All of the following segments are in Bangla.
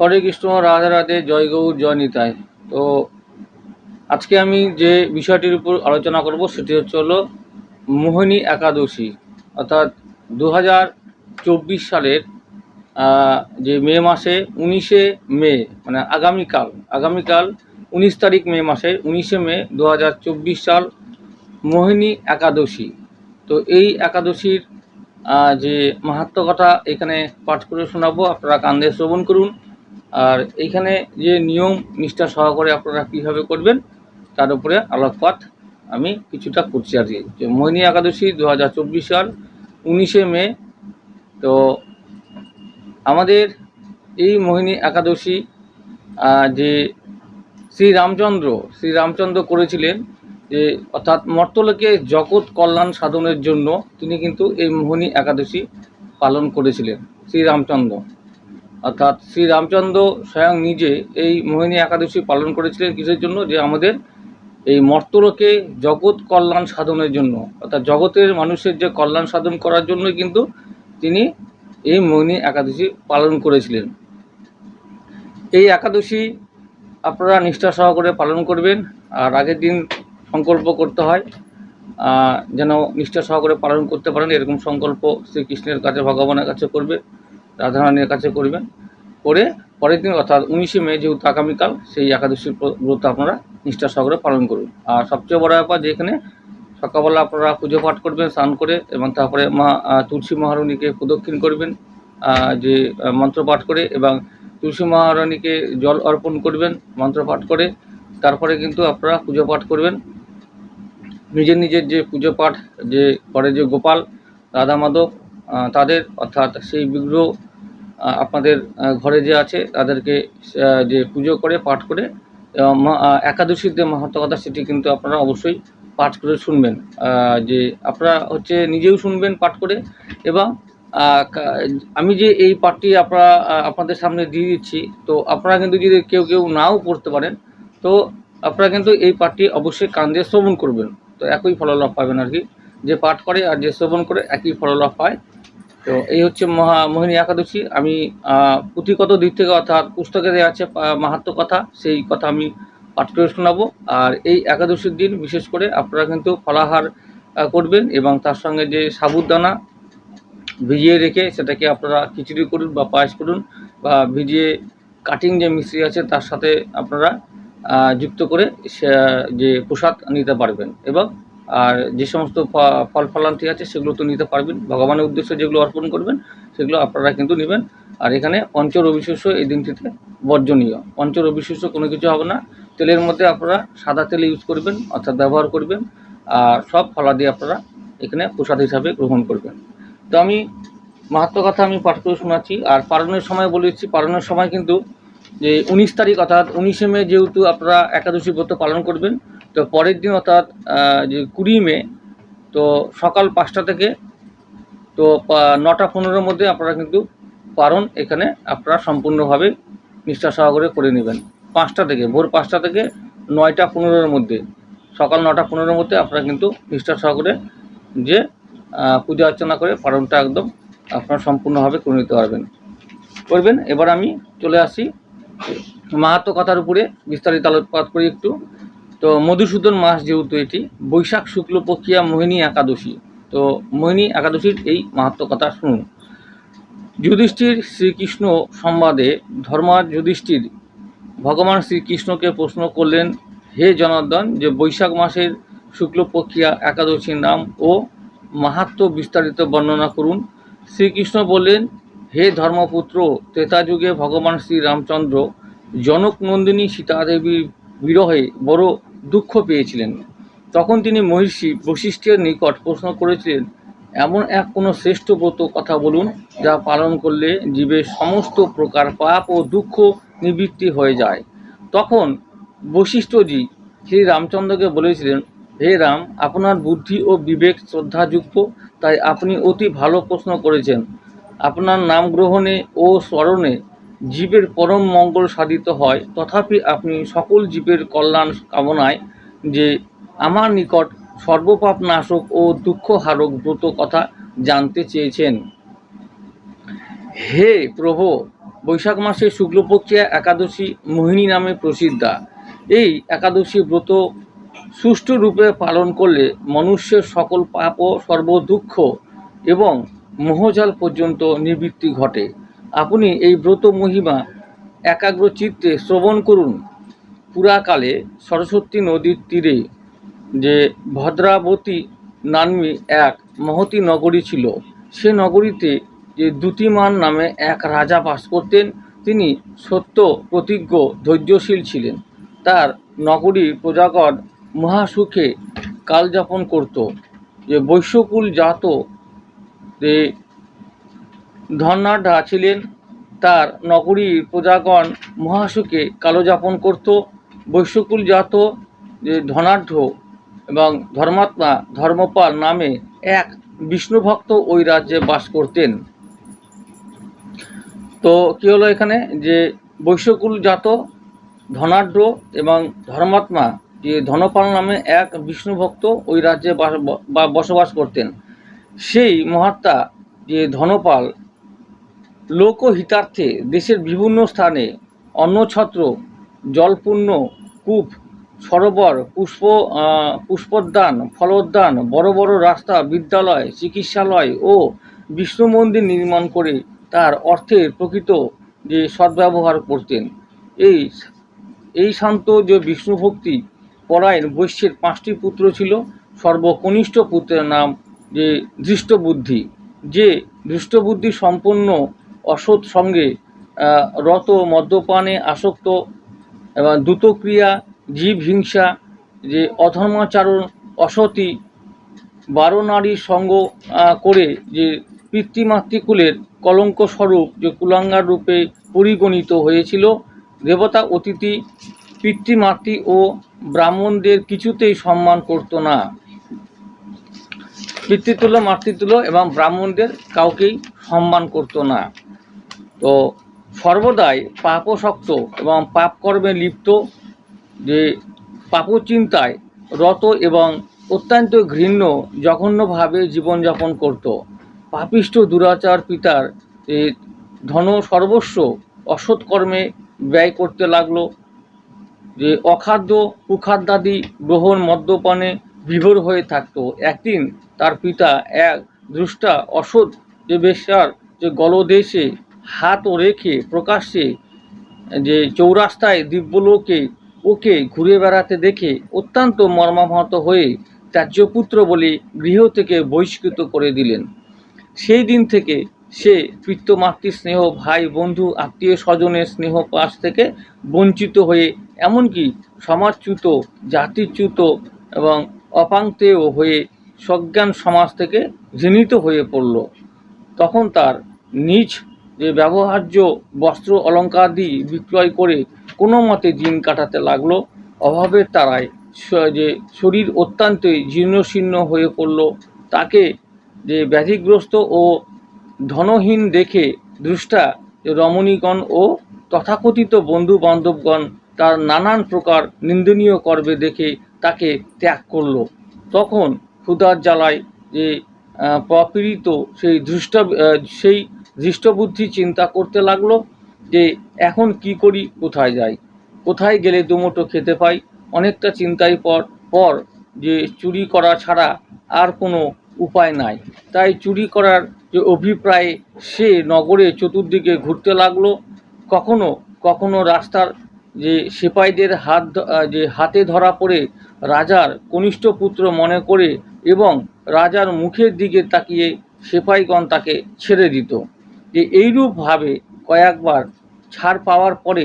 হরে কৃষ্ণ, রাধে রাধে, জয় গৌর, জয় নিতাই। তো আজকে আমি যে বিষয়টির উপর আলোচনা করব সেটি হচ্ছে হলো মোহিনী একাদশী। অর্থাৎ দু হাজার চব্বিশ সালের যে মে মাসে উনিশে মে মানে আগামীকাল আগামীকাল উনিশ তারিখ মে মাসের উনিশে মে দু হাজার চব্বিশ সাল মোহিনী একাদশী। তো এই একাদশীর যে মাহাত্ম কথা এখানে পাঠ করে শোনাবো। আপনারা কান্দে শ্রবণ করুন। আর এইখানে যে নিয়ম নিষ্ঠা সহকারে আপনারা কীভাবে করবেন, তার উপরে আলোকপাত আমি কিছুটা করছি আর কি। যে মোহিনী একাদশী দু হাজার চব্বিশ সাল উনিশে মে, তো আমাদের এই মোহিনী একাদশী যে শ্রী রামচন্দ্র শ্রী রামচন্দ্র করেছিলেন যে, অর্থাৎ মর্তলোকে জগৎ কল্যাণ সাধনের জন্য তিনি কিন্তু এই মোহিনী একাদশী পালন করেছিলেন, শ্রী রামচন্দ্র। অর্থাৎ শ্রী রামচন্দ্র স্বয়ং নিজে এই মোহিনী একাদশী পালন করেছিলেন কিসের জন্য? যে আমাদের এই মর্তলোকে জগৎ কল্যাণ সাধনের জন্য। অর্থাৎ জগতের মানুষের যে কল্যাণ সাধন করার জন্য কিন্তু তিনি এই মোহিনী একাদশী পালন করেছিলেন। এই একাদশী আপনারা নিষ্ঠা সহকারে পালন করবেন। আর আগের দিন সংকল্প করতে হয় যেন নিষ্ঠা সহকারে পালন করতে পারেন। এরকম সংকল্প শ্রীকৃষ্ণের কাছে, ভগবানের কাছে করবে। রাধারানীর কাছে করবেন। করে পরের দিন, অর্থাৎ উনিশে মে যেহেতু আগামীকাল, সেই একাদশীর ব্র- ব্রত আপনারা নিষ্ঠা সহকারে পালন করুন আর সবচেয়ে বড় ব্যাপার যেখানে সকালবেলা আপনারা পুজো পাঠ করবেন, স্নান করে এবং তারপরে মা তুলসী মহারণীকে প্রদক্ষিণ করবেন যে মন্ত্র পাঠ করে এবং তুলসী মহারণীকে জল অর্পণ করবেন, মন্ত্র পাঠ করে। তারপরে কিন্তু আপনারা পুজো পাঠ করবেন। নিজের নিজের যে পুজো পাঠ, যে, করে যে গোপাল, রাধা মাধব তাদের, অর্থাৎ সেই বিগ্রহ আপনাদের ঘরে যে আছে তাদেরকে যে পুজো করে, পাঠ করে একাদশীর যে কথা সেটি কিন্তু আপনারা অবশ্যই পাঠ করে শুনবেন। যে আপনারা হচ্ছে নিজেও শুনবেন পাঠ করে, এবং আমি যে এই পাঠটি আপনারা আপনাদের সামনে দিয়ে দিচ্ছি, তো আপনারা কিন্তু যদি কেউ কেউ নাও পড়তে পারেন, তো আপনারা কিন্তু এই পাঠটি অবশ্যই কান দিয়ে শ্রবণ করবেন। তো একই ফললাভ পাবেন আর কি। যে পাঠ করে আর যে শ্রবণ করে, একই ফললাভ পায়। তো এই হচ্ছে মহা মোহিনী একাদশী। আমি পুঁথিগত দিক থেকে অর্থাৎ পুস্তকে দেওয়া আছে মাহাত্ম কথা, সেই কথা আমি পাঠ করে শোনাবো। আর এই একাদশীর দিন বিশেষ করে আপনারা কিন্তু ফলাহার করবেন এবং তার সঙ্গে যে সাবুদানা ভিজিয়ে রেখে সেটাকে আপনারা খিচুড়ি করুন বা পায়েস করুন বা ভিজিয়ে কাটিং যে মিস্ত্রি আছে তার সাথে আপনারা যুক্ত করে সে- যে প্রসাদ নিতে পারবেন। এবং আর যে সমস্ত ফল ফলান্তি আছে সেগুলো তো নিতে পারবেন। ভগবানের উদ্দেশ্যে যেগুলো অর্পণ করবেন, সেগুলো আপনারা কিন্তু নেবেন। আর এখানে পঞ্চ রবিশস্য এই দিনটিতে বর্জনীয়। পঞ্চ রবিশস্য কোনো কিছু হবে না। তেলের মধ্যে আপনারা সাদা তেল ইউজ করবেন, অর্থাৎ ব্যবহার করবেন, আর সব ফলাদি আপনারা এখানে প্রসাদ হিসাবে গ্রহণ করবেন। তো আমি মাহাত্ম কথা আমি পাঠ করে শোনাচ্ছি। আর পালনের সময় বলেছি পালনের সময় কিন্তু যে উনিশ তারিখ অর্থাৎ উনিশে মে যেহেতু আপনারা একাদশী ব্রত পালন করবেন তো পরের দিন অর্থাৎ যে কুড়ি মে, তো সকাল পাঁচটা থেকে, তো নটা পনেরোর মধ্যে আপনারা কিন্তু পালন এখানে আপনারা সম্পূর্ণভাবে নিষ্ঠা সহকারে করে নেবেন। পাঁচটা থেকে, ভোর পাঁচটা থেকে নয়টা পনেরোর মধ্যে, সকাল নটা পনেরোর মধ্যে আপনারা কিন্তু নিষ্ঠা সহকারে যে পূজা অর্চনা করে পালনটা একদম আপনারা সম্পূর্ণভাবে করে নিতে পারবেন। করবেন, এবার আমি চলে আসি মাহাত্ম কথার উপরে বিস্তারিত আলোকপাত করি একটু। তো মধুসূদন মাস যেহেতু এটি, বৈশাখ শুক্লপক্ষিয়া মোহিনী একাদশী। তো মোহিনী একাদশীর এই মাহাত্ম কথা শুনুন। যুধিষ্ঠির শ্রীকৃষ্ণ সংবাদে ধর্মার যুধিষ্ঠির ভগবান শ্রীকৃষ্ণকে প্রশ্ন করলেন, হে জনার্দন, যে বৈশাখ মাসের শুক্লপক্ষিয়া একাদশীর নাম ও মাহাত্ম বিস্তারিত বর্ণনা করুন। শ্রীকৃষ্ণ বললেন, হে ধর্মপুত্র যুগে ভগবান শ্রীরামচন্দ্র, জনক নন্দিনী সীতাদেবীর বিরহে বড় দুঃখ পেয়েছিলেন। তখন তিনি মহিষী বশিষ্ঠের নিকট প্রশ্ন করেছিলেন, এমন এক কোনো শ্রেষ্ঠ ব্রত কথা বলুন, যা পালন করলে জীবের সমস্ত প্রকার পাপ ও দুঃখ নিবৃত্তি হয়ে যায়। তখন বশিষ্ঠজি শ্রী রামচন্দ্রকে বলেছিলেন, হে রাম, আপনার বুদ্ধি ও বিবেক শ্রদ্ধাযুক্ত, তাই আপনি অতি ভালো প্রশ্ন করেছেন। আপনার নাম গ্রহণে ও স্মরণে জীবের পরম মঙ্গল সাধিত হয়। তথাপি আপনি সকল জীবের কল্যাণ কামনায় যে আমার নিকট সর্বপাপ নাশক ও দুঃখ হারক ব্রত কথা জানতে চেয়েছেন। হে প্রভু, বৈশাখ মাসে শুক্লপক্ষিয়া একাদশী মোহিনী নামে প্রসিদ্ধা। এই একাদশী ব্রত সুষ্ঠু রূপে পালন করলে মনুষ্যের সকল পাপ ও সর্বদুঃখ এবং মোহজাল পর্যন্ত নিবৃত্তি ঘটে। আপনি এই ব্রত মহিমা একাগ্র চিত্তে শ্রবণ করুন। পুরাকালে সরস্বতী নদীর তীরে যে ভদ্রাবতী নাম্নী এক মহতী নগরী ছিল, সে নগরীতে যে দ্যুতিমান নামে এক রাজা বাস করতেন, তিনি সত্য প্রতিজ্ঞ ধৈর্যশীল ছিলেন। তার নগরীর প্রজাগণ মহাসুখে কালযাপন করত। যে বৈশ্যকুল জাত যে ধর্নাঢ্যা ছিলেন তার নগরীর প্রজাগণ মহাসুখে কালযাপন করত যে ধনাঢ্য এবং ধর্মাত্মা ধর্মপাল নামে এক বিষ্ণুভক্ত ওই রাজ্যে বাস করতেন। তো কি হলো এখানে? যে বৈশ্যকুল জাত, ধনাঢ্য এবং ধর্মাত্মা যে ধনপাল নামে এক বিষ্ণুভক্ত ওই রাজ্যে বসবাস করতেন। সেই মহাত্মা যে ধনপাল লোকহিতার্থে দেশের বিভিন্ন স্থানে অন্নছত্র, জলপূর্ণ কূপ, সরোবর, পুষ্প পুষ্পোদ্যান, ফলোদ্যান, বড় বড় রাস্তা, বিদ্যালয়, চিকিৎসালয় ও বিষ্ণু মন্দির নির্মাণ করে তার অর্থের প্রকৃত যে সদ্ব্যবহার করতেন। এই এই শান্ত যে বিষ্ণুভক্তি পরায়ণ বৈশ্যের পাঁচটি পুত্র ছিল, সর্বকনিষ্ঠ পুত্রের নাম যে দৃষ্টবুদ্ধি। যে দৃষ্টবুদ্ধি সম্পন্ন অসৎ সঙ্গে রত, মদ্যপানে আসক্ত, এবং দ্রুতক্রিয়া, জীব হিংসা, যে অধর্মাচারণ, অসতি, বারো নারীর সঙ্গ করে যে পিতৃমাতৃকুলের কলঙ্ক স্বরূপ যে কুলাঙ্গার রূপে পরিগণিত হয়েছিল, দেবতা, অতিথি, পিতৃমাতৃ ও ব্রাহ্মণদের কিছুতেই সম্মান করতো না। পিতৃতুল্য, মাতৃতুল্য এবং ব্রাহ্মণদের কাউকেই সম্মান করতো না। তো সর্বদাই পাপশক্ত এবং পাপ কর্মে লিপ্ত, যে পাপচিন্তায় রত এবং অত্যন্ত ঘৃণ্য, জঘন্যভাবে জীবনযাপন করত। পাপিষ্ঠ দুরাচার পিতার ধন সর্বস্ব অসৎকর্মে ব্যয় করতে লাগল। যে অখাদ্য কুখাদ্যাদি গ্রহণ মদ্যপানে বিভোর হয়ে থাকতো। একদিন তার পিতা এক দৃষ্টা অসৎ যে বেশ্যার যে গলদেশে হাত ও রেখে প্রকাশ্যে যে চৌরাস্তায় দিব্যলোকে ওকে ঘুরে বেড়াতে দেখে অত্যন্ত মর্মাহত হয়ে ত্যায্যপুত্র বলে গৃহ থেকে বহিষ্কৃত করে দিলেন। সেই দিন থেকে সে পিতৃমাতৃ স্নেহ ভাই, বন্ধু, আত্মীয় স্বজনের স্নেহ পাশ থেকে বঞ্চিত হয়ে এমনকি সমাজচ্যুত, জাতিচ্যুত এবং অপাঙ্ক্তেয় হয়ে সজ্ঞান সমাজ থেকে ঘৃণিত হয়ে পড়ল। তখন তার নিজ যে ব্যবহার্য বস্ত্র অলঙ্কার অলঙ্কাদি বিক্রয় করে কোনো মতে দিন কাটাতে লাগল, অভাবের তারায় যে শরীর অত্যন্তই জীর্ণশীর্ণ হয়ে পড়ল, তাকে যে ব্যাধিগ্রস্ত ও ধনহীন দেখে দৃষ্টা রমণীগণ ও তথাকথিত বন্ধু বান্ধবগণ তার নানান প্রকার নিন্দনীয় কর্মে দেখে তাকে ত্যাগ করল। তখন ক্ষুধার জ্বালায় যে প্রপীড়িত সেই দৃষ্ট সেই দৃষ্টবুদ্ধি চিন্তা করতে লাগল যে এখন কি করি, কোথায় যাই? কোথায় গেলে দুমুঠো খেতে পাই? অনেকটা চিন্তাই পর পর যে চুরি করা ছাড়া আর কোনো উপায় নাই। তাই চুরি করার যে অভিপ্রায়ে সে নগরে চতুর্দিকে ঘুরতে লাগল। কখনো কখনো রাস্তার যে সিপাহীদের হাত যে হাতে ধরা পড়ে রাজার কনিষ্ঠ পুত্র মনে করে এবং রাজার মুখের দিকে তাকিয়ে সিপাহীগণ তাকে ছেড়ে দিত। যে এইরূপভাবে কয়েকবার ছাড় পাওয়ার পরে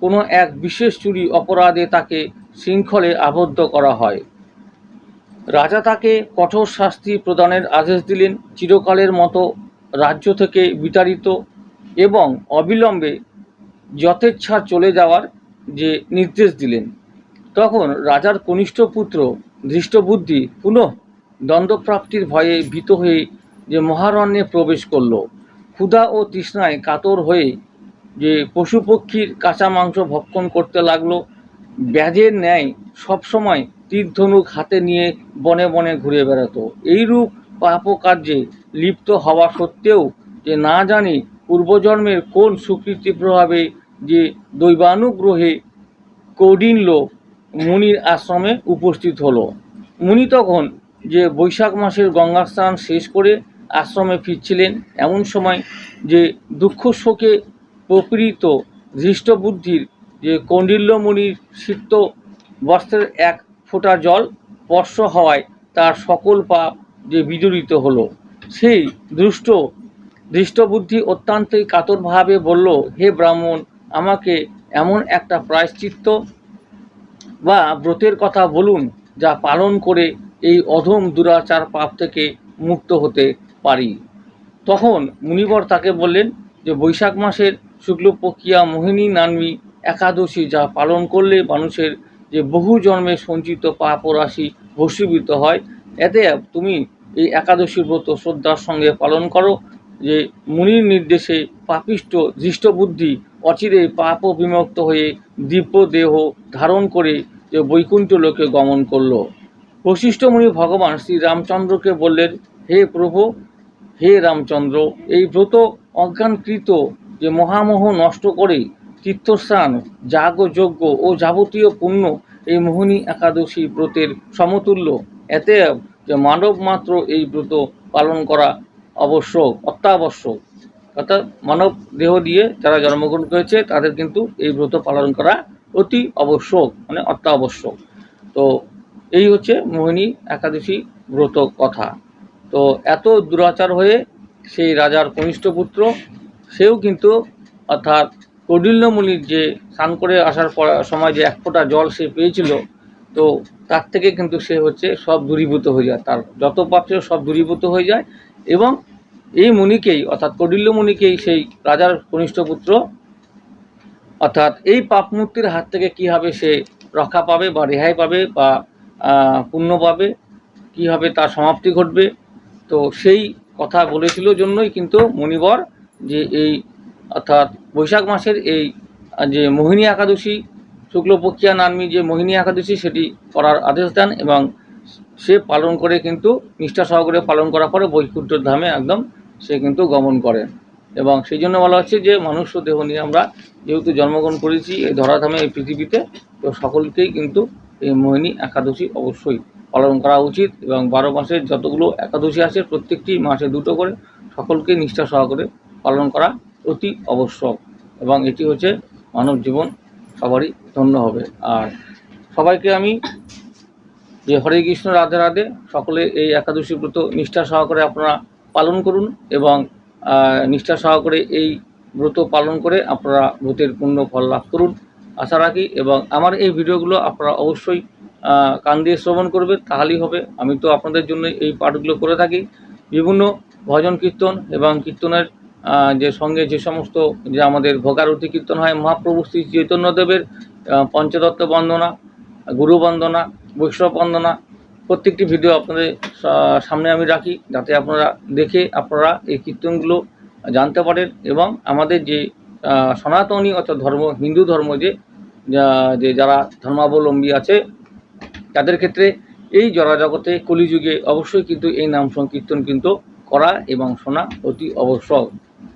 কোনো এক বিশেষ চুরি অপরাধে তাকে শৃঙ্খলে আবদ্ধ করা হয়। রাজা তাকে কঠোর শাস্তি প্রদানের আদেশ দিলেন। চিরকালের মতো রাজ্য থেকে বিতাড়িত এবং অবিলম্বে যথেচ্ছা চলে যাওয়ার যে নির্দেশ দিলেন। তখন রাজার কনিষ্ঠ পুত্র ধৃষ্টবুদ্ধি পুনঃ দ্বন্দ্বপ্রাপ্তির ভয়ে ভীত হয়ে যে মহারণ্যে প্রবেশ করল। ক্ষুধা ও তৃষ্ণায় কাতর হয়ে যে পশু পক্ষীর কাঁচা মাংস ভক্ষণ করতে লাগল, ব্যাজের ন্যায় সবসময় তীর ধনুক হাতে নিয়ে বনে বনে ঘুরে বেড়াতো। এইরূপ পাপকার্যে লিপ্ত হওয়া সত্ত্বেও যে না জানি পূর্বজন্মের কোন সুকৃতি প্রভাবে যে দৈবানুগ্রহে কৌডিল্য মুনির আশ্রমে উপস্থিত হলো। মুনি তখন যে বৈশাখ মাসের গঙ্গা স্নান শেষ করে আশ্রমে ফিরছিলেন, এমন সময় যে দুঃখ শোকে প্রপীড়িত ধৃষ্টবুদ্ধির যে কৌণ্ডিল্য মুনির সিক্ত বস্ত্রের এক ফোঁটা জল স্পর্শ হওয়ায় তার সকল পাপ যে বিজড়িত হলো। সেই দুষ্ট দৃষ্টবুদ্ধি অত্যন্তই কাতরভাবে বলল, হে ব্রাহ্মণ, আমাকে এমন একটা প্রায়শ্চিত্ত বা ব্রতের কথা বলুন, যা পালন করে এই অধম দুরাচার পাপ থেকে মুক্ত হতে পারি। তখন মুনিবর তাকে বললেন যে, বৈশাখ মাসের শুক্লপক্ষিয়া মোহিনী নানমি একাদশী যা পালন করলে মানুষের যে বহু জন্মে সঞ্চিত পাপ রাশি ভস্মীভূত হয়, এতে তুমি এই একাদশী ব্রত শ্রদ্ধার সঙ্গে পালন করো। যে মুনির নির্দেশে পাপিষ্ট দৃষ্টবুদ্ধি অচিরে পাপ বিমুক্ত হয়ে দিব্য দেহ ধারণ করে যে বৈকুণ্ঠ লোকে গমন করল। বশিষ্ঠ মুনি ভগবান শ্রীরামচন্দ্রকে বললেন, হে প্রভু হে রামচন্দ্র, এই ব্রত অজ্ঞানকৃত যে মহামোহ নষ্ট করে, তীর্থস্থান যাগযজ্ঞ ও যাবতীয় পুণ্য এই মোহিনী একাদশী ব্রতের সমতুল্য। এতে যে মানব মাত্র এই ব্রত পালন করা আবশ্যক, অত্যাবশ্যক। অর্থাৎ মানব দেহ দিয়ে যারা জন্মগ্রহণ করেছে, তাদের কিন্তু এই ব্রত পালন করা অতি আবশ্যক মানে অত্যাবশ্যক। তো এই হচ্ছে মোহিনী একাদশী ব্রত কথা। তো এত দুরাচার হয়ে সেই রাজার কনিষ্ঠ পুত্র, সেও কিন্তু অর্থাৎ কৌডিল্যমণির যে স্নান করে আসার পর, সময় যে এক ফোঁটা জল সে পেয়েছিল, তো তার থেকে কিন্তু সে হচ্ছে সব দূরীভূত হয়ে যায়। তার যত পাপ ছিল সব দূরীভূত হয়ে যায় এবং এই মুনিকেই, অর্থাৎ কৌডিল্য মুনিকেই সেই রাজার কনিষ্ঠ পুত্র, অর্থাৎ এই পাপ মুক্তির হাত থেকে কীভাবে সে রক্ষা পাবে বা রেহাই পাবে বা পুণ্য পাবে, কীভাবে তার সমাপ্তি ঘটবে তো সেই কথা বলেছিল জন্যই কিন্তু মণিবর যে এই অর্থাৎ বৈশাখ মাসের এই যে মোহিনী একাদশী, শুক্লপক্ষিয়া নামী যে মোহিনী একাদশী সেটি করার আদেশ দেন এবং সে পালন করে কিন্তু, নিষ্ঠা সহকারে পালন করার পরে বৈকুণ্ঠ ধামে একদম সে কিন্তু গমন করে। এবং সেই জন্য বলা হচ্ছে যে মনুষ্য দেহ নিয়ে আমরা যেহেতু জন্মগ্রহণ করেছি, এই ধরাধামে এই পৃথিবীতে তো সকলকেই কিন্তু এই মোহিনী একাদশী অবশ্যই পালন করা উচিত এবং বারো মাসের যতগুলো একাদশী আছে প্রত্যেকটি মাসে দুটো করে সকলকে নিষ্ঠা সহকারে পালন করা অতি আবশ্যক এবং এটি হচ্ছে মানব জীবন সবারই ধন্য হবে। আর সবাইকে আমি যে হরে কৃষ্ণ, রাধে রাধে, সকলে এই একাদশী ব্রত নিষ্ঠা সহকারে আপনারা পালন করুন এবং নিষ্ঠা সহকারে এই ব্রত পালন করে আপনারা ব্রতের পূর্ণ ফল লাভ করুন। আশা রাখি এবং আমার এই ভিডিওগুলো আপনারা অবশ্যই কান দিয়ে শ্রবণ করবেন তাহলেই হবে। আমি তো আপনাদের জন্য এই পাঠগুলো করে থাকি। বিভিন্ন ভজন কীর্তন এবং কীর্তনের যে সঙ্গে যে সমস্ত, যে আমাদের ভোগারতি কীর্তন হয়, মহাপ্রভু শ্রী চৈতন্যদেবের পঞ্চদত্ত বন্দনা, গুরু বন্দনা, বৈষ্ণব বন্দনা, প্রত্যেকটি ভিডিও আপনাদের সামনে আমি রাখি, যাতে আপনারা দেখে আপনারা এই কীর্তনগুলো জানতে পারেন এবং আমাদের যে সনাতনী অর্থাৎ ধর্ম, হিন্দু ধর্ম যে যে যারা ধর্মাবলম্বী আছে তাদের ক্ষেত্রে এই জড়াজগতে কলিযুগে অবশ্যই কিন্তু এই নাম সংকীর্তন কিন্তু করা এবং শোনা অতি আবশ্যক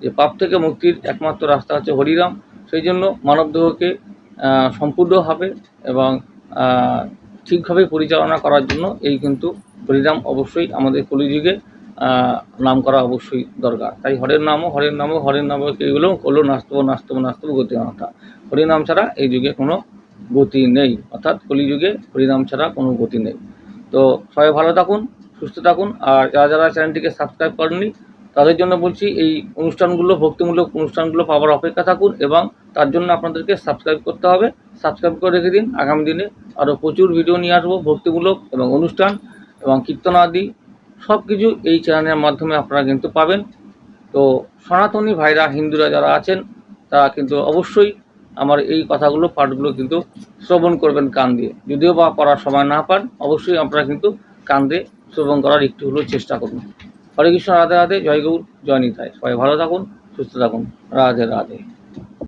যে পাপ থেকে মুক্তির একমাত্র রাস্তা হচ্ছে হরিরাম সেই জন্য মানবদেহকে সম্পূর্ণভাবে এবং ঠিকভাবে পরিচালনা করার জন্য এই কিন্তু হরিনাম অবশ্যই আমাদের কলিযুগে নাম করা অবশ্যই দরকার। তাই হরের নামও হরের নামও হরের নামও, এগুলো করল নাস্তব নাস্তব নাস্তব গতি অনাথা হরিনাম ছাড়া এই যুগে কোনো গতি নেই। অর্থাৎ কলিযুগে হরিনাম ছাড়া কোনো গতি নেই। তো সবাই ভালো থাকুন, সুস্থ থাকুন, আর যারা যারা চ্যানেলটিকে সাবস্ক্রাইব করেননি, তাদের জন্য বলছি, এই অনুষ্ঠানগুলো, ভক্তিমূলক অনুষ্ঠানগুলো পাওয়ার অপেক্ষা থাকুন এবং তার জন্য আপনাদেরকে সাবস্ক্রাইব করতে হবে। সাবস্ক্রাইব করে রেখে দিন। আগামী দিনে আরও প্রচুর ভিডিও নিয়ে আসব, ভক্তিমূলক এবং অনুষ্ঠান এবং কীর্তন আদি। সব কিছু এই চ্যানেলের মাধ্যমে আপনারা কিন্তু পাবেন। তো সনাতনী ভাইরা হিন্দুরা যারা আছেন, তারা কিন্তু অবশ্যই আমার এই কথাগুলো, পাঠগুলো কিন্তু শ্রবণ করবেন কান দিয়ে। যদিও বা পড়ার সময় না পান, অবশ্যই আপনারা কিন্তু কান দিয়ে শ্রবণ করার একটু হলেও চেষ্টা করুন। হরে কৃষ্ণ, রাধে রাধে, জয় গৌর, জয় নিতাই। সবাই ভালো থাকুন, সুস্থ থাকুন। রাধে রাধে।